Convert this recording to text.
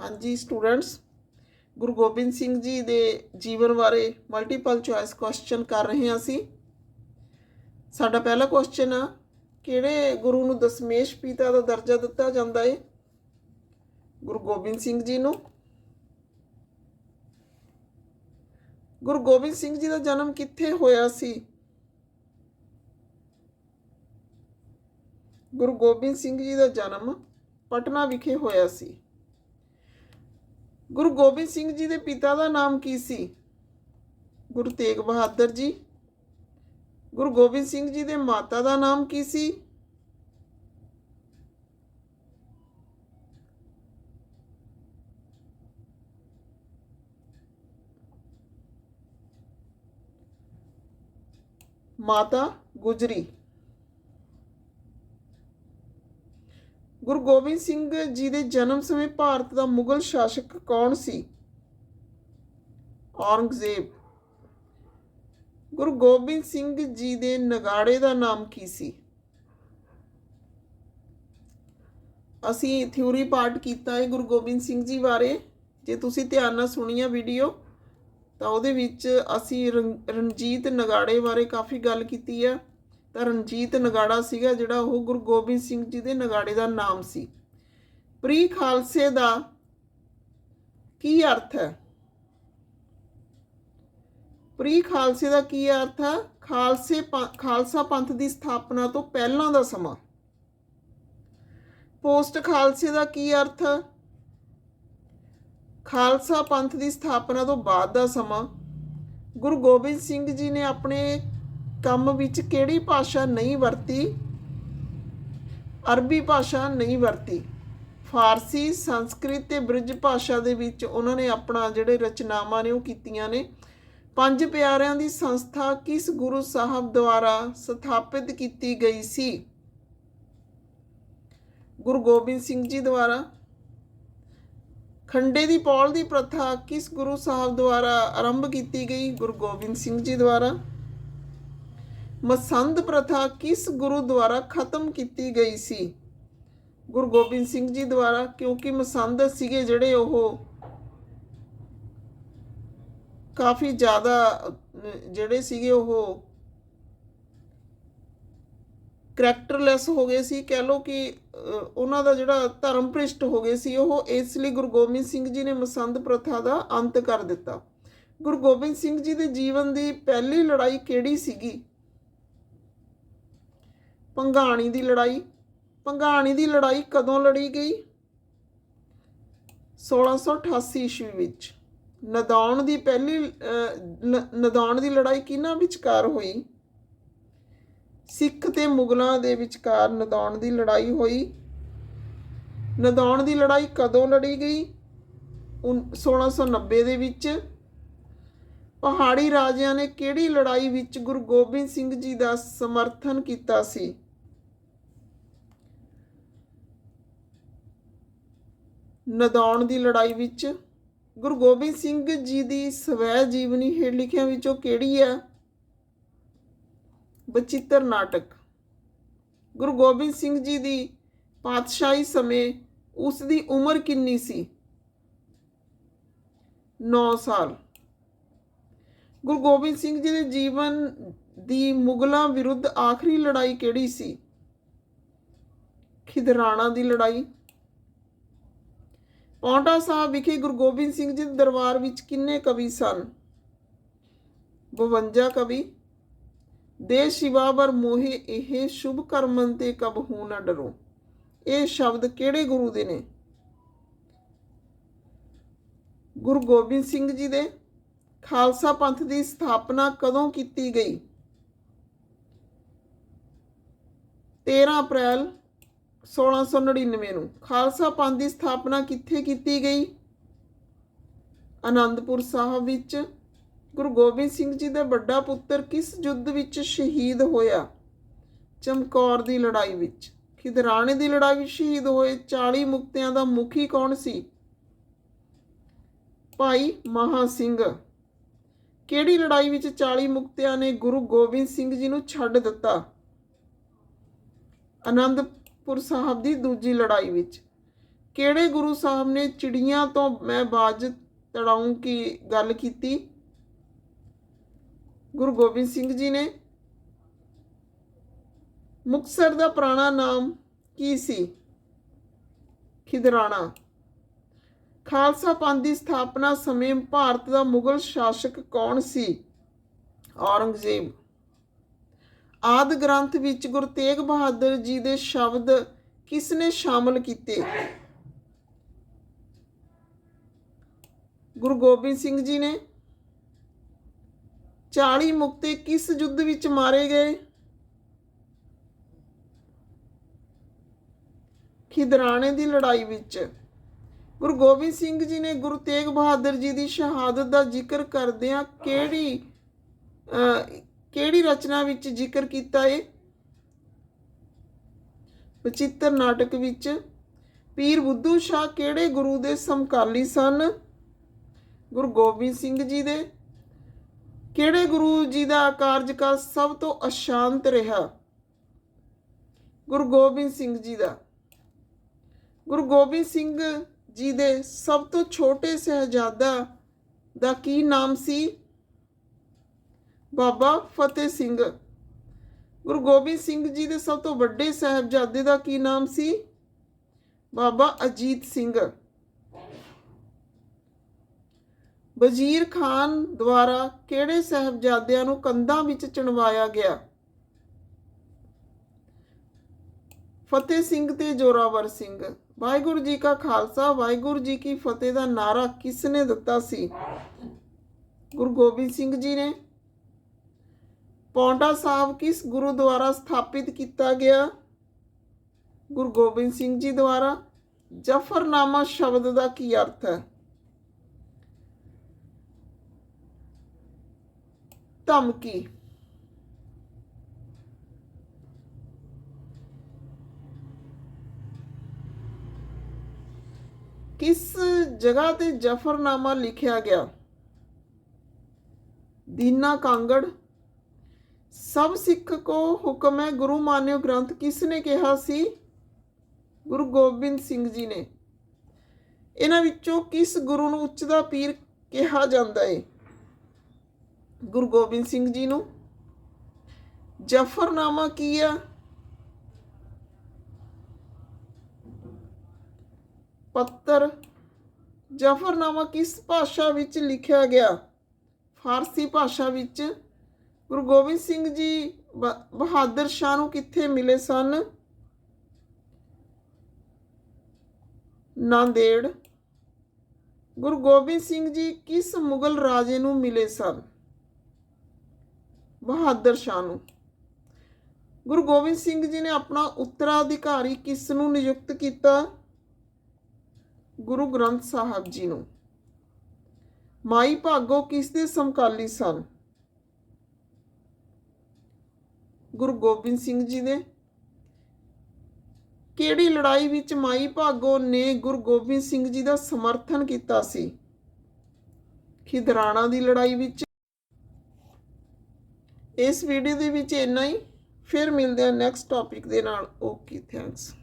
ਹਾਂਜੀ ਸਟੂਡੈਂਟਸ ਗੁਰੂ ਗੋਬਿੰਦ ਸਿੰਘ ਜੀ ਦੇ ਜੀਵਨ ਬਾਰੇ ਮਲਟੀਪਲ ਚੁਆਇਸ ਕੁਐਸਚਨ ਕਰ ਰਹੇ ਹਾਂ ਅਸੀਂ। ਸਾਡਾ ਪਹਿਲਾ ਕੁਐਸਚਨ ਆ, ਕਿਹੜੇ ਗੁਰੂ ਨੂੰ ਦਸਮੇਸ਼ ਪਿਤਾ ਦਾ ਦਰਜਾ ਦਿੱਤਾ ਜਾਂਦਾ ਹੈ ਗੁਰੂ ਗੋਬਿੰਦ ਸਿੰਘ ਜੀ ਨੂੰ। ਗੁਰੂ ਗੋਬਿੰਦ ਸਿੰਘ ਜੀ ਦਾ ਜਨਮ ਕਿੱਥੇ ਹੋਇਆ ਸੀ? ਗੁਰੂ ਗੋਬਿੰਦ ਸਿੰਘ ਜੀ ਦਾ ਜਨਮ ਪਟਨਾ ਵਿਖੇ ਹੋਇਆ ਸੀ। ਗੁਰੂ ਗੋਬਿੰਦ ਸਿੰਘ ਜੀ ਦੇ ਪਿਤਾ ਦਾ ਨਾਮ ਕੀ ਸੀ? ਗੁਰੂ ਤੇਗ ਬਹਾਦਰ ਜੀ। ਗੁਰੂ ਗੋਬਿੰਦ ਸਿੰਘ ਜੀ ਦੇ ਮਾਤਾ ਦਾ ਨਾਮ ਕੀ ਸੀ? ਮਾਤਾ ਗੁਜਰੀ। ਗੁਰੂ ਗੋਬਿੰਦ ਸਿੰਘ ਜੀ ਦੇ ਜਨਮ ਸਮੇਂ ਭਾਰਤ ਦਾ ਮੁਗਲ ਸ਼ਾਸਕ ਕੌਣ ਸੀ? ਔਰੰਗਜ਼ੇਬ। ਗੁਰੂ ਗੋਬਿੰਦ ਸਿੰਘ ਜੀ ਦੇ ਨਗਾੜੇ ਦਾ ਨਾਮ ਕੀ ਸੀ? ਅਸੀਂ ਥਿਊਰੀ ਪਾਰਟ ਕੀਤਾ ਹੈ ਗੁਰੂ ਗੋਬਿੰਦ ਸਿੰਘ ਜੀ ਬਾਰੇ। ਜੇ ਤੁਸੀਂ ਧਿਆਨ ਨਾਲ ਸੁਣੀ ਵੀਡੀਓ, ਤਾਂ ਉਹਦੇ ਵਿੱਚ ਅਸੀਂ ਰਣ- ਰਣਜੀਤ ਨਗਾੜੇ ਬਾਰੇ ਕਾਫੀ ਗੱਲ ਕੀਤੀ ਹੈ। ਤਾਂ ਰਣਜੀਤ ਨਗਾੜਾ ਸੀਗਾ ਜਿਹੜਾ ਉਹ ਗੁਰੂ ਗੋਬਿੰਦ ਸਿੰਘ ਜੀ ਦੇ ਨਗਾੜੇ ਦਾ ਨਾਮ ਸੀ। ਪ੍ਰੀ ਖਾਲਸੇ ਦਾ ਕੀ ਅਰਥ ਹੈ? ਪ੍ਰੀ ਖਾਲਸੇ ਦਾ ਕੀ ਅਰਥ ਹੈ? ਖਾਲਸੇ ਖਾਲਸਾ ਪੰਥ ਦੀ ਸਥਾਪਨਾ ਤੋਂ ਪਹਿਲਾਂ ਦਾ ਸਮਾਂ। ਪੋਸਟ ਖਾਲਸੇ ਦਾ ਕੀ ਅਰਥ ਹੈ? ਖਾਲਸਾ ਪੰਥ ਦੀ ਸਥਾਪਨਾ ਤੋਂ ਬਾਅਦ ਦਾ ਸਮਾਂ। ਗੁਰੂ ਗੋਬਿੰਦ ਸਿੰਘ ਜੀ ਨੇ ਆਪਣੇ ਕੰਮ ਵਿੱਚ ਕਿਹੜੀ ਭਾਸ਼ਾ ਨਹੀਂ ਵਰਤੀ? ਅਰਬੀ ਭਾਸ਼ਾ ਨਹੀਂ ਵਰਤੀ। ਫਾਰਸੀ, ਸੰਸਕ੍ਰਿਤ ਤੇ ਬ੍ਰਿਜ ਭਾਸ਼ਾ ਦੇ ਵਿੱਚ ਉਹਨਾਂ ਨੇ ਆਪਣਾ ਜਿਹੜੇ ਰਚਨਾਵਾਂ ਨੇ ਉਹ ਕੀਤੀਆਂ ਨੇ। ਪੰਜ ਪਿਆਰਿਆਂ ਦੀ ਸੰਸਥਾ ਕਿਸ ਗੁਰੂ ਸਾਹਿਬ ਦੁਆਰਾ ਸਥਾਪਿਤ ਕੀਤੀ ਗਈ ਸੀ? ਗੁਰੂ ਗੋਬਿੰਦ ਸਿੰਘ ਜੀ ਦੁਆਰਾ। ਖੰਡੇ ਦੀ ਪੌਲ ਦੀ ਪ੍ਰਥਾ ਕਿਸ ਗੁਰੂ ਸਾਹਿਬ ਦੁਆਰਾ ਆਰੰਭ ਕੀਤੀ ਗਈ? ਗੁਰੂ ਗੋਬਿੰਦ ਸਿੰਘ ਜੀ ਦੁਆਰਾ। ਮਸੰਦ ਪ੍ਰਥਾ ਕਿਸ ਗੁਰੂ ਦੁਆਰਾ ਖਤਮ ਕੀਤੀ ਗਈ ਸੀ? ਗੁਰੂ ਗੋਬਿੰਦ ਸਿੰਘ ਜੀ ਦੁਆਰਾ, ਕਿਉਂਕਿ ਮਸੰਦ ਸੀਗੇ ਜਿਹੜੇ ਉਹ ਕਾਫੀ ਜ਼ਿਆਦਾ ਜਿਹੜੇ ਸੀਗੇ ਉਹ ਕਰੈਕਟਰਲੈਸ ਹੋ ਗਏ ਸੀ, ਕਹਿ ਲੋ ਕਿ ਉਹਨਾਂ ਦਾ ਜਿਹੜਾ ਧਰਮ ਭ੍ਰਿਸ਼ਟ ਹੋ ਗਏ ਸੀ, ਉਹ ਇਸ ਲਈ ਗੁਰੂ ਗੋਬਿੰਦ ਸਿੰਘ ਜੀ ਨੇ ਮਸੰਦ ਪ੍ਰਥਾ ਦਾ ਅੰਤ ਕਰ ਦਿੱਤਾ। ਗੁਰੂ ਗੋਬਿੰਦ ਸਿੰਘ ਜੀ ਦੇ ਜੀਵਨ ਦੀ ਪਹਿਲੀ ਲੜਾਈ ਕਿਹੜੀ ਸੀਗੀ? ਪੰਘਾਣੀ ਦੀ ਲੜਾਈ। ਪੰਘਾਣੀ ਦੀ ਲੜਾਈ ਕਦੋਂ ਲੜੀ ਗਈ? 1688 ਈਸਵੀ ਵਿੱਚ। ਨਦੌਣ ਦੀ ਪਹਿਲੀ ਨ- ਨਦੌਣ ਦੀ ਲੜਾਈ ਕਿਹਨਾਂ ਵਿਚਕਾਰ ਹੋਈ? ਸਿੱਖ ਤੇ ਮੁਗਲਾਂ ਦੇ ਵਿਚਕਾਰ ਨਦੌਣ ਦੀ ਲੜਾਈ ਹੋਈ। ਨਦੌਣ ਦੀ ਲੜਾਈ ਕਦੋਂ ਲੜੀ ਗਈ? ਉਨ- 1690 ਦੇ ਵਿੱਚ। ਪਹਾੜੀ ਰਾਜਿਆਂ ਨੇ ਕਿਹੜੀ ਲੜਾਈ ਵਿੱਚ ਗੁਰੂ ਗੋਬਿੰਦ ਸਿੰਘ ਜੀ ਦਾ ਸਮਰਥਨ ਕੀਤਾ ਸੀ? ਨਦੌਣ ਦੀ ਲੜਾਈ ਵਿੱਚ ਗੁਰੂ ਗੋਬਿੰਦ ਸਿੰਘ ਜੀ ਦੀ ਸਵੈ ਜੀਵਨੀ ਹੇਠ ਲਿਖਿਆਂ ਵਿੱਚੋਂ ਕਿਹੜੀ ਹੈ? ਬਚਿੱਤਰ ਨਾਟਕ। ਗੁਰੂ ਗੋਬਿੰਦ ਸਿੰਘ ਜੀ ਦੀ ਪਾਤਸ਼ਾਹੀ ਸਮੇਂ ਉਸ ਦੀ ਉਮਰ ਕਿੰਨੀ ਸੀ? 9 ਸਾਲ। ਗੁਰੂ ਗੋਬਿੰਦ ਸਿੰਘ ਜੀ ਦੇ ਜੀਵਨ ਦੀ ਮੁਗਲਾਂ ਵਿਰੁੱਧ ਆਖਰੀ ਲੜਾਈ ਕਿਹੜੀ ਸੀ? ਖਿਦਰਾਣਾ ਦੀ ਲੜਾਈ। ਪੌਂਟਾ ਸਾਹਿਬ ਵਿਖੇ ਗੁਰੂ ਗੋਬਿੰਦ ਸਿੰਘ ਜੀ ਦੇ ਦਰਬਾਰ ਵਿੱਚ ਕਿੰਨੇ ਕਵੀ ਸਨ? 52 ਕਵੀ। ਦੇ ਸ਼ਿਵਾ ਬਰ ਮੋਹਿ ਇਹ ਸ਼ੁਭ ਕਰਮਨ ਤੇ ਕਬਹੂ ਨਾ ਡਰੋ। ਇਹ ਸ਼ਬਦ ਕਿਹੜੇ ਗੁਰੂ ਦੇ ਨੇ? ਗੁਰੂ ਗੋਬਿੰਦ ਸਿੰਘ ਜੀ ਦੇ। ਖਾਲਸਾ ਪੰਥ ਦੀ ਸਥਾਪਨਾ ਕਦੋਂ ਕੀਤੀ ਗਈ? 13 ਅਪ੍ਰੈਲ 1699 ਨੂੰ। ਖਾਲਸਾ ਪੰਥ ਦੀ ਸਥਾਪਨਾ ਕਿੱਥੇ ਕੀਤੀ ਗਈ? ਆਨੰਦਪੁਰ ਸਾਹਿਬ ਵਿੱਚ। ਗੁਰੂ ਗੋਬਿੰਦ ਸਿੰਘ ਜੀ ਦਾ ਵੱਡਾ ਪੁੱਤਰ ਕਿਸ ਯੁੱਧ ਵਿੱਚ ਸ਼ਹੀਦ ਹੋਇਆ? ਚਮਕੌਰ ਦੀ ਲੜਾਈ ਵਿੱਚ। ਖਿਦਰਾਣੇ ਦੀ ਲੜਾਈ ਵਿੱਚ ਸ਼ਹੀਦ ਹੋਏ 40 ਮੁਕਤਿਆਂ ਦਾ ਮੁਖੀ ਕੌਣ ਸੀ? ਭਾਈ ਮਹਾ ਸਿੰਘ। ਕਿਹੜੀ ਲੜਾਈ ਵਿੱਚ 40 ਮੁਕਤਿਆਂ ਨੇ ਗੁਰੂ ਗੋਬਿੰਦ ਸਿੰਘ ਜੀ ਨੂੰ ਛੱਡ ਦਿੱਤਾ? ਆਨੰਦਪੁਰ ਸਾਹਿਬ ਦੀ ਦੂਜੀ ਲੜਾਈ ਵਿੱਚ। ਕਿਹੜੇ ਗੁਰੂ ਸਾਹਿਬ ਨੇ ਚਿੜੀਆਂ ਤੋਂ ਮੈਂ ਬਾਜ ਤੜਾਉਂ ਕੀ ਗੱਲ ਕੀਤੀ? ਗੁਰੂ ਗੋਬਿੰਦ ਸਿੰਘ ਜੀ ਨੇ। ਮੁਕਤਸਰ ਦਾ ਪੁਰਾਣਾ ਨਾਮ ਕੀ ਸੀ? ਖਿਦਰਾਣਾ। ਖਾਲਸਾ ਪੰਥ ਦੀ ਸਥਾਪਨਾ ਸਮੇਂ ਭਾਰਤ ਦਾ ਮੁਗਲ ਸ਼ਾਸਕ ਕੌਣ ਸੀ? ਔਰੰਗਜ਼ੇਬ। ਆਦ ਗ੍ਰੰਥ ਵਿੱਚ ਗੁਰੂ ਤੇਗ ਬਹਾਦਰ ਜੀ ਦੇ ਸ਼ਬਦ ਕਿਸ ਨੇ ਸ਼ਾਮਲ ਕੀਤੇ? ਗੁਰੂ ਗੋਬਿੰਦ ਸਿੰਘ ਜੀ ਨੇ। 40 ਮੁਕਤੇ ਕਿਸ ਯੁੱਧ ਵਿੱਚ ਮਾਰੇ ਗਏ? ਖਿਦਰਾਣੇ ਦੀ ਲੜਾਈ ਵਿੱਚ। ਗੁਰੂ ਗੋਬਿੰਦ ਸਿੰਘ ਜੀ ਨੇ ਗੁਰੂ ਤੇਗ ਬਹਾਦਰ ਜੀ ਦੀ ਸ਼ਹਾਦਤ ਦਾ ਜ਼ਿਕਰ ਕਰਦਿਆਂ ਕਿਹੜੀ ਕਿਹੜੀ ਰਚਨਾ ਵਿੱਚ ਜ਼ਿਕਰ ਕੀਤਾ ਏ? ਬਚਿੱਤਰ ਨਾਟਕ ਵਿੱਚ ਪੀਰ ਬੁੱਧੂ ਸ਼ਾਹ ਕਿਹੜੇ ਗੁਰੂ ਦੇ ਸਮਕਾਲੀ ਸਨ? ਗੁਰੂ ਗੋਬਿੰਦ ਸਿੰਘ ਜੀ ਦੇ। ਕਿਹੜੇ ਗੁਰੂ ਜੀ ਦਾ ਕਾਰਜਕਾਲ ਸਭ ਤੋਂ ਅਸ਼ਾਂਤ ਰਿਹਾ? ਗੁਰੂ ਗੋਬਿੰਦ ਸਿੰਘ ਜੀ ਦਾ। ਗੁਰੂ ਗੋਬਿੰਦ ਸਿੰਘ ਜੀ ਦੇ ਸਭ ਤੋਂ ਛੋਟੇ ਸਹਿਜਾਦਾ ਦਾ ਕੀ ਨਾਮ ਸੀ? ਬਾਬਾ ਫਤਿਹ ਸਿੰਘ। ਗੁਰੂ ਗੋਬਿੰਦ ਸਿੰਘ ਜੀ ਦੇ ਸਭ ਤੋਂ ਵੱਡੇ ਸਹਿਬਜ਼ਾਦੇ ਦਾ ਕੀ ਨਾਮ ਸੀ? ਬਾਬਾ ਅਜੀਤ ਸਿੰਘ। ਵਜ਼ੀਰ ਖਾਨ ਦੁਆਰਾ ਕਿਹੜੇ ਸਹਿਬਜ਼ਾਦਿਆਂ ਨੂੰ ਕੰਧਾਂ ਵਿੱਚ ਚਣਵਾਇਆ ਗਿਆ? ਫਤਿਹ ਸਿੰਘ ਤੇ ਜੋਰਾਵਰ ਸਿੰਘ। ਵਾਹਿਗੁਰੂ ਜੀ ਕਾ ਖਾਲਸਾ, ਵਾਹਿਗੁਰੂ ਜੀ ਕੀ ਫਤਿਹ ਦਾ ਨਾਰਾ ਕਿਸ ਨੇ ਦਿੱਤਾ ਸੀ? ਗੁਰੂ ਗੋਬਿੰਦ ਸਿੰਘ ਜੀ ਨੇ। ਪੌਂਡਾ ਸਾਹਿਬ ਕਿਸ ਗੁਰੂ ਦੁਆਰਾ ਸਥਾਪਿਤ ਕੀਤਾ ਗਿਆ? ਗੁਰੂ ਗੋਬਿੰਦ ਸਿੰਘ ਜੀ ਦੁਆਰਾ। ਜਫਰਨਾਮਾ ਸ਼ਬਦ ਦਾ ਕੀ ਅਰਥ ਹੈ? ਧਮਕੀ। ਕਿਸ ਜਗ੍ਹਾ ਤੇ ਜਫਰਨਾਮਾ ਲਿਖਿਆ ਗਿਆ? ਦੀਨਾ ਕਾਂਗੜ। ਸਭ ਸਿੱਖ ਕੋ ਹੁਕਮ ਹੈ, ਗੁਰੂ ਮਾਨਿਓ ਗ੍ਰੰਥ ਕਿਸ ਨੇ ਕਿਹਾ ਸੀ? ਗੁਰੂ ਗੋਬਿੰਦ ਸਿੰਘ ਜੀ ਨੇ। ਇਹਨਾਂ ਵਿੱਚੋਂ ਕਿਸ ਗੁਰੂ ਨੂੰ ਉੱਚ ਦਾ ਪੀਰ ਕਿਹਾ ਜਾਂਦਾ ਹੈ ਗੁਰੂ ਗੋਬਿੰਦ ਸਿੰਘ ਜੀ ਨੂੰ। ਜਫਰਨਾਮਾ ਕੀ ਆ? ਪੱਤਰ ਜਫਰਨਾਮਾ ਕਿਸ ਭਾਸ਼ਾ ਵਿੱਚ ਲਿਖਿਆ ਗਿਆ? ਫਾਰਸੀ ਭਾਸ਼ਾ ਵਿੱਚ ਗੁਰੂ ਗੋਬਿੰਦ ਸਿੰਘ ਜੀ ਬ- ਬਹਾਦਰ ਸ਼ਾਹ ਨੂੰ ਕਿੱਥੇ ਮਿਲੇ ਸਨ? ਨਾਂਦੇੜ। ਗੁਰੂ ਗੋਬਿੰਦ ਸਿੰਘ ਜੀ ਕਿਸ ਮੁਗਲ ਰਾਜੇ ਨੂੰ ਮਿਲੇ ਸਨ? ਬਹਾਦਰ ਸ਼ਾਹ ਨੂੰ। ਗੁਰੂ ਗੋਬਿੰਦ ਸਿੰਘ ਜੀ ਨੇ ਆਪਣਾ ਉੱਤਰਾਧਿਕਾਰੀ ਕਿਸ ਨੂੰ ਨਿਯੁਕਤ ਕੀਤਾ? ਗੁਰੂ ਗ੍ਰੰਥ ਸਾਹਿਬ ਜੀ ਨੂੰ। ਮਾਈ ਭਾਗੋ ਕਿਸ ਦੇ ਸਮਕਾਲੀ ਸਨ? ਗੁਰੂ ਗੋਬਿੰਦ ਸਿੰਘ ਜੀ ਦੇ। ਕਿਹੜੀ ਲੜਾਈ ਵਿੱਚ ਮਾਈ ਭਾਗੋ ਨੇ ਗੁਰੂ ਗੋਬਿੰਦ ਸਿੰਘ ਜੀ ਦਾ ਸਮਰਥਨ ਕੀਤਾ ਸੀ? ਖਿਦਰਾਣਾ ਦੀ ਲੜਾਈ ਵਿੱਚ। ਇਸ ਵੀਡੀਓ ਦੇ ਵਿੱਚ ਇੰਨਾ ਹੀ। ਫਿਰ ਮਿਲਦੇ ਹਾਂ ਨੈਕਸਟ ਟੌਪਿਕ ਦੇ ਨਾਲ। Okay thanks